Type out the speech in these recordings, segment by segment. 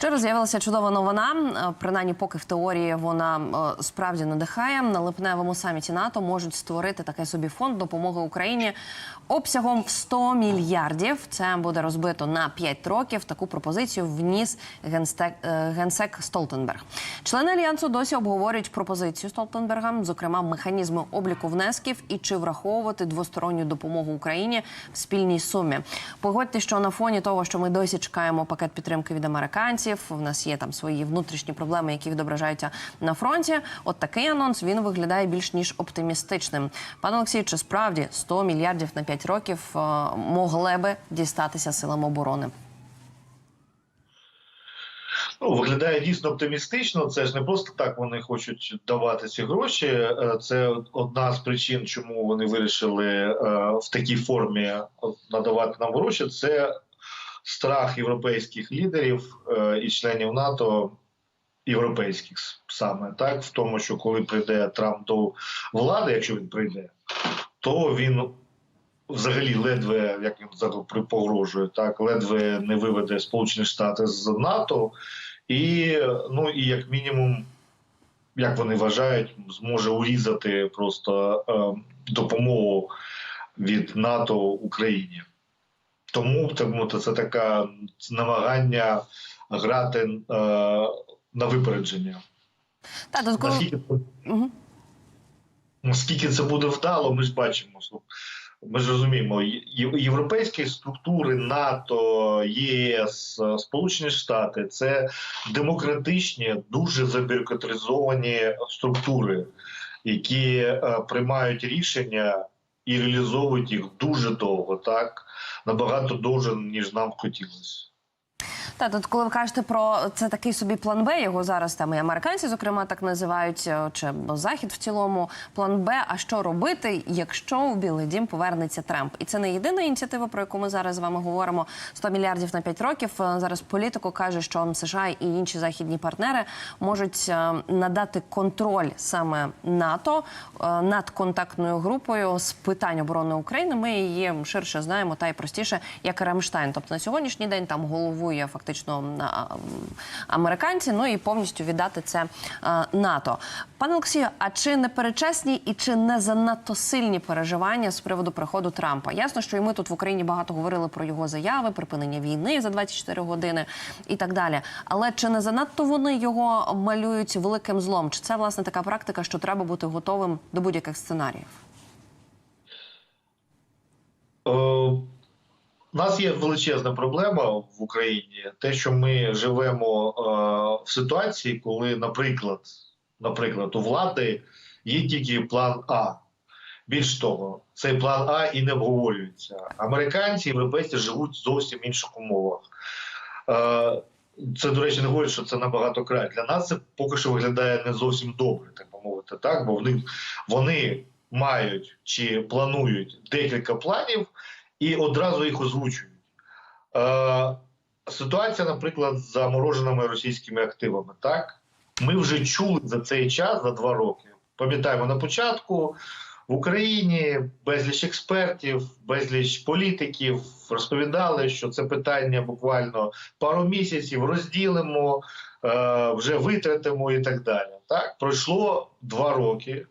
Вчора з'явилася чудова новина. Е, Принаймні, поки в теорії вона е, справді надихає. На липневому саміті НАТО можуть створити такий собі фонд допомоги Україні обсягом в 100 мільярдів. Це буде розбито на 5 років. Таку пропозицію вніс генстек, е, генсек Столтенберг. Члени альянсу досі обговорюють пропозицію Столтенберга, зокрема механізми обліку внесків і чи враховувати двосторонню допомогу Україні в спільній сумі. Погодьте, що на фоні того, що ми досі чекаємо пакет підтримки від американців. В нас є там свої внутрішні проблеми, які відображаються на фронті. От такий анонс він виглядає більш ніж оптимістичним. Пане Олексій, чи справді 100 мільярдів на 5 років е, могли би дістатися силам оборони? Ну, виглядає дійсно оптимістично. Це ж не просто так вони хочуть давати ці гроші. Е, Це одна з причин, чому вони вирішили е, в такій формі надавати нам гроші. Це страх європейських лідерів е, і членів НАТО, європейських саме так, в тому, що коли прийде Трамп до влади, якщо він прийде, то він взагалі ледве як він зараз погрожує, так? Ледве не виведе Сполучені Штати з НАТО, і ну і як мінімум, як вони вважають, зможе урізати просто е, допомогу від НАТО Україні. Тому тому то це таке намагання грати е, на випередження. Та тут коли... Наскільки, Мгм. наскільки це буде вдало, ми ж бачимо. Ми ж розуміємо, європейські структури НАТО, ЄС, Сполучені Штати це демократичні, дуже забюрократизовані структури, які е, приймають рішення і реалізовують їх дуже довго, так набагато довше, ніж нам хотілося. Та тут, коли ви кажете про це такий собі план Б, його зараз там і американці, зокрема, так називають, е, чи захід в цілому план Б. А що робити, якщо у Білий Дім повернеться Трамп? І це не єдина ініціатива, про яку ми зараз з вами говоримо. 100 мільярдів на 5 років. Е, Зараз політико каже, що США і інші західні партнери можуть е, надати контроль саме НАТО над контактною групою з питань оборони України. Ми її ширше знаємо та й простіше, як Рамштайн. Тобто на сьогоднішній день там головує фактично м, американці. Ну і повністю віддати це е, НАТО. Пане Олексію, а чи не перечесні і чи не занадто сильні переживання з приводу приходу Трампа? Ясно, що і ми тут в Україні багато говорили про його заяви, припинення війни за 24 години і так далі. Але чи не занадто вони його малюють великим злом? Чи це власне така практика, що треба бути готовим до будь-яких сценаріїв? Е, У нас є величезна проблема в Україні, те, що ми живемо е, в ситуації, коли, наприклад, наприклад, у влади є тільки план А. Більш того, цей план А і не обговорюється. Американці, європейці живуть в зовсім інших умовах. Е, Це, до речі, не говорить, що це набагато краще. Для нас це поки що виглядає не зовсім добре, так би мовити, так? бо вони, вони мають чи планують декілька планів і одразу їх озвучують. Е, ситуація, наприклад, з замороженими російськими активами. Так, ми вже чули за цей час, за два роки. Пам'ятаємо на початку в Україні безліч експертів, безліч політиків розповідали, що це питання буквально пару місяців розділимо, е, вже витратимо і так далі. Так, пройшло два роки.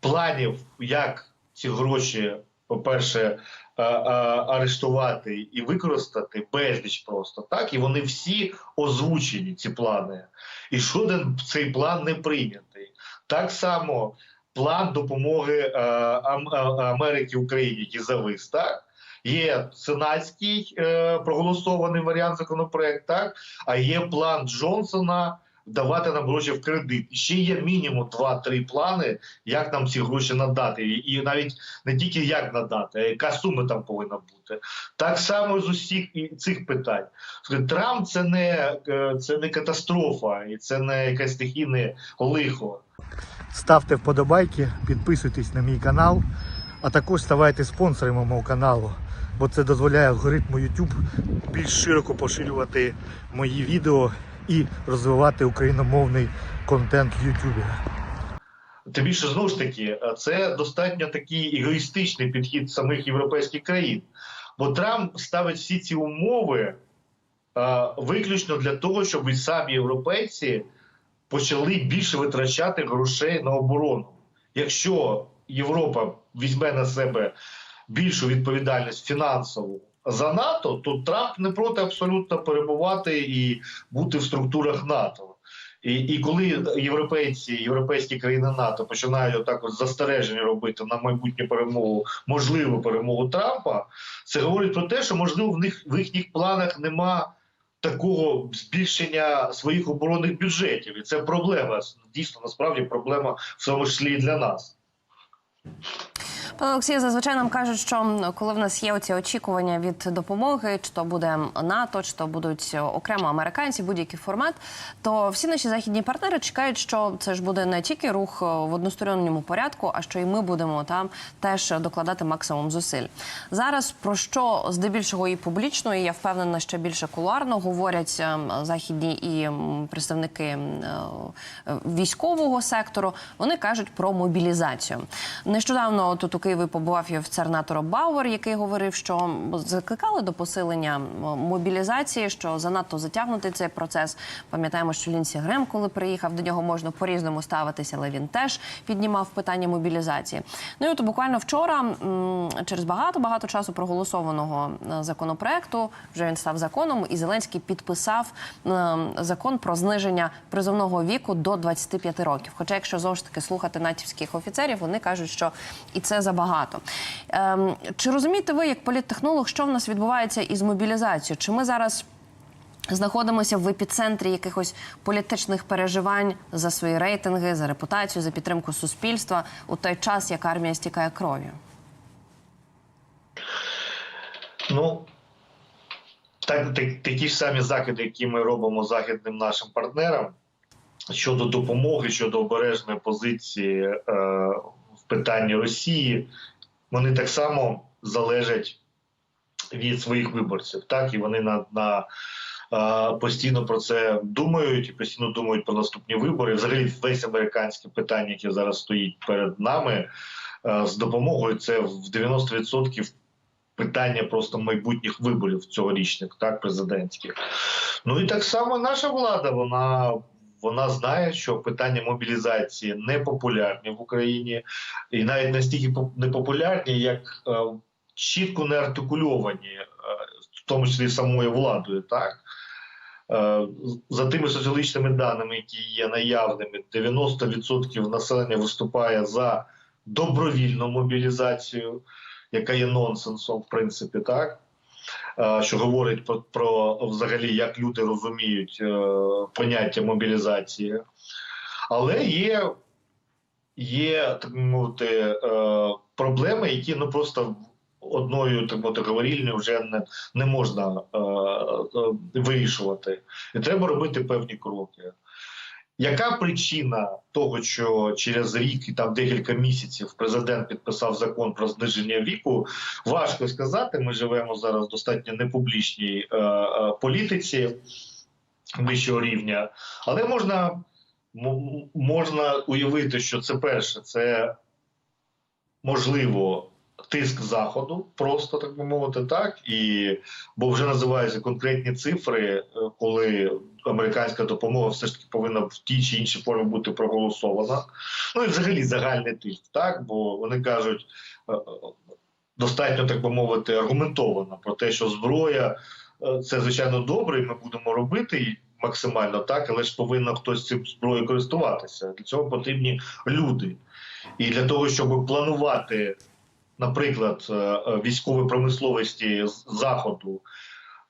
Планів, як ці гроші, по-перше, арештувати і використати безліч просто так, і вони всі озвучені, ці плани. І жоден цей план не прийнятий. Так само план допомоги е, е, Америки Україні, який завис, так. Є сенатський е, проголосований варіант законопроект, так а є план Джонсона давати нам гроші в кредит. І ще є мінімум 2-3 плани, як нам ці гроші надати, і, навіть не тільки як надати, а яка сума там повинна бути. Так само з усіх цих питань. Трамп це не е, це не катастрофа, і це не якесь стихійне лихо. Ставте вподобайки, підписуйтесь на мій канал, а також ставайте спонсорами мого каналу, бо це дозволяє алгоритму YouTube більш широко поширювати мої відео і розвивати україномовний контент в YouTube. Тим більше знову ж таки, це достатньо такий егоїстичний підхід самих європейських країн. Бо Трамп ставить всі ці умови е, виключно для того, щоб і самі європейці почали більше витрачати грошей на оборону. Якщо Європа візьме на себе більшу відповідальність фінансову за НАТО, то Трамп не проти абсолютно перебувати і бути в структурах НАТО. І, і коли європейці, європейські країни НАТО починають отак от застереження робити на майбутню перемогу, можливу перемогу Трампа, це говорить про те, що можливо в них в їхніх планах нема такого збільшення своїх оборонних бюджетів. І це проблема. Дійсно, насправді проблема в тому числі і для нас. Пане Олексію, зазвичай нам кажуть, що коли в нас є оці очікування від допомоги, чи то буде НАТО, чи то будуть окремо американці, будь-який формат, то всі наші західні партнери чекають, що це ж буде не тільки рух е, в односторонньому порядку, а що і ми будемо там теж докладати максимум зусиль. Зараз про що здебільшого і публічно, і я впевнена, ще більше кулуарно говорять ем, західні і представники е, військового сектору. Вони кажуть про мобілізацію. Нещодавно тут у Києві побував і офіцер НАТО Бауер, який говорив, що закликали до посилення мобілізації, що занадто затягнутий цей процес. Пам'ятаємо, що Лінсі Грем, коли приїхав, до нього можна по-різному ставитися, але він теж піднімав питання мобілізації. Ну і от буквально вчора, через багато багато часу проголосованого е, законопроекту, вже він став законом, і Зеленський підписав закон про зниження призовного віку до 25 років. Хоча, якщо знову ж таки слухати натівських офіцерів, вони кажуть, що і це забагато. Ем, чи розумієте ви, як політтехнолог, що в нас відбувається із мобілізацією? Чи ми зараз знаходимося в епіцентрі якихось політичних переживань за свої рейтинги, за репутацію, за підтримку суспільства у той час, як армія стікає кров'ю? Ну так, так, такі ж самі закиди, які ми робимо західним нашим партнерам щодо допомоги, щодо обережної позиції е, в питанні Росії, вони так само залежать від своїх виборців. Так і вони на, на постійно про це думають і постійно думають про наступні вибори. Взагалі, весь американське питання, яке зараз стоїть перед нами е, з допомогою, це в 90% питання просто майбутніх виборів цьогорічних, так, президентських. Ну і так само наша влада, вона. Вона знає, що питання мобілізації не популярні в Україні, і навіть настільки поп- непопулярні, як е, чітко не артикульовані, е, в тому числі самою владою. Так е, за тими соціологічними даними, які є наявними, 90% населення виступає за добровільну мобілізацію, яка є нонсенсом, в принципі, так. Е, Що говорить про, про взагалі, як люди розуміють е, поняття мобілізації. Але є, є так мовити, е, проблеми, які ну просто одною так мовити, говорільною вже не, не можна вирішувати. І треба робити певні кроки. Яка причина того, що через рік і там декілька місяців президент підписав закон про зниження віку? Важко сказати. Ми живемо зараз в достатньо непублічній е, е, політиці вищого рівня, але можна, можна уявити, що це перше, це можливо тиск заходу, просто так би мовити, так і бо вже називаються конкретні цифри, е, коли американська допомога все ж таки повинна в тій чи іншій формі бути проголосована. Ну і взагалі загальний тиск, так бо вони кажуть. е, е, Достатньо так би мовити аргументовано про те, що зброя це звичайно добре, і ми будемо робити максимально так, але ж повинен хтось цим зброєю користуватися. Для цього потрібні люди. І для того, щоб планувати, наприклад, е, е, промисловості з заходу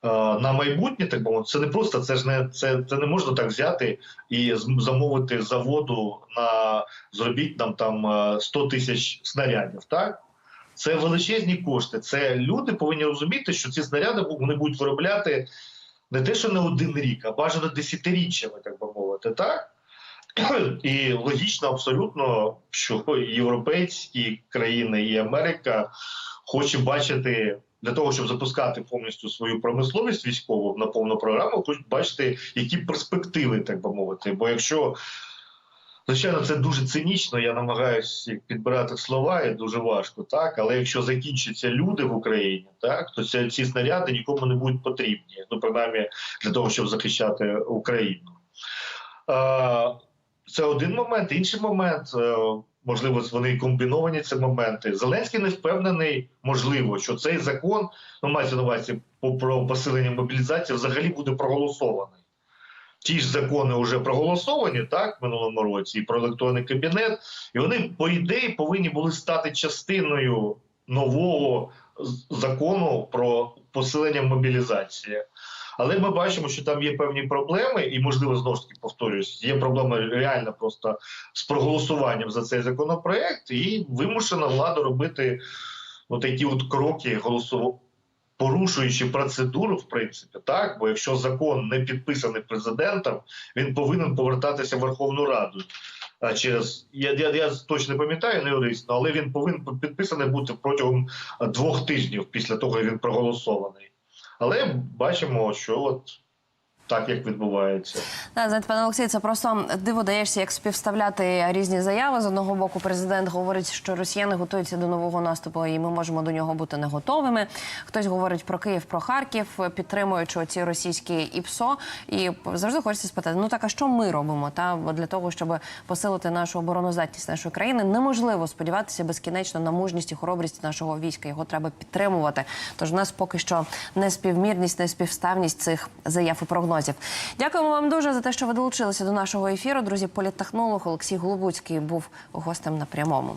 е, на майбутнє, так би це не просто це ж не це, це не можна так взяти і замовити заводу на зробіть нам там е, 100 тисяч снарядів. Так це величезні кошти. Це люди повинні розуміти, що ці снаряди вони будуть виробляти не те, що не один рік, а бажано десятиріччями, так би мовити, так. І логічно абсолютно, що європейські країни і Америка хоче бачити для того, щоб запускати повністю свою промисловість військову на повну програму, хочуть бачити, які перспективи, так би мовити. Бо якщо Звичайно, це дуже цинічно. Я намагаюся підбирати слова, і дуже важко, так. Але якщо закінчаться люди в Україні, так то ці, ці снаряди нікому не будуть потрібні. Ну, принаймні, для того, щоб захищати Україну. Е, це один момент. Інший момент, е, можливо, вони комбіновані ці моменти. Зеленський не впевнений, можливо, що цей закон, ну мається на увазі про посилення мобілізації, взагалі буде проголосований. Ті ж закони вже проголосовані так в минулому році і про електронний кабінет, і вони, по ідеї, повинні були стати частиною нового закону про посилення мобілізації. Але ми бачимо, що там є певні проблеми, і можливо знову ж таки повторюсь, є проблема реально просто з проголосуванням за цей законопроект, і вимушена влада робити такі от кроки голосу порушуючи процедуру, в принципі, так. Бо якщо закон не підписаний президентом, він повинен повертатися в Верховну Раду. А через я, я, я точно не пам'ятаю, не юрист, але він повинен підписаний бути протягом двох тижнів після того, як він проголосований. Але бачимо, що от так як відбувається. Да, знаєте, пане Олексій, це просто диво даєшся, як співставляти різні заяви. З одного боку, президент говорить, що росіяни готуються до нового наступу, і ми можемо до нього бути не готовими. Хтось говорить про Київ, про Харків, підтримуючи ці російські ІПСО. І завжди хочеться спитати: ну так а що ми робимо? Та для того, щоб посилити нашу обороноздатність нашої країни, неможливо сподіватися безкінечно на мужність і хоробрість нашого війська. Його треба підтримувати. Тож в нас поки що неспівмірність, неспівставність цих заяв і прогнозів. Дякуємо вам дуже за те, що ви долучилися до нашого ефіру. Друзі, політтехнолог Олексій Голубуцький був гостем на прямому.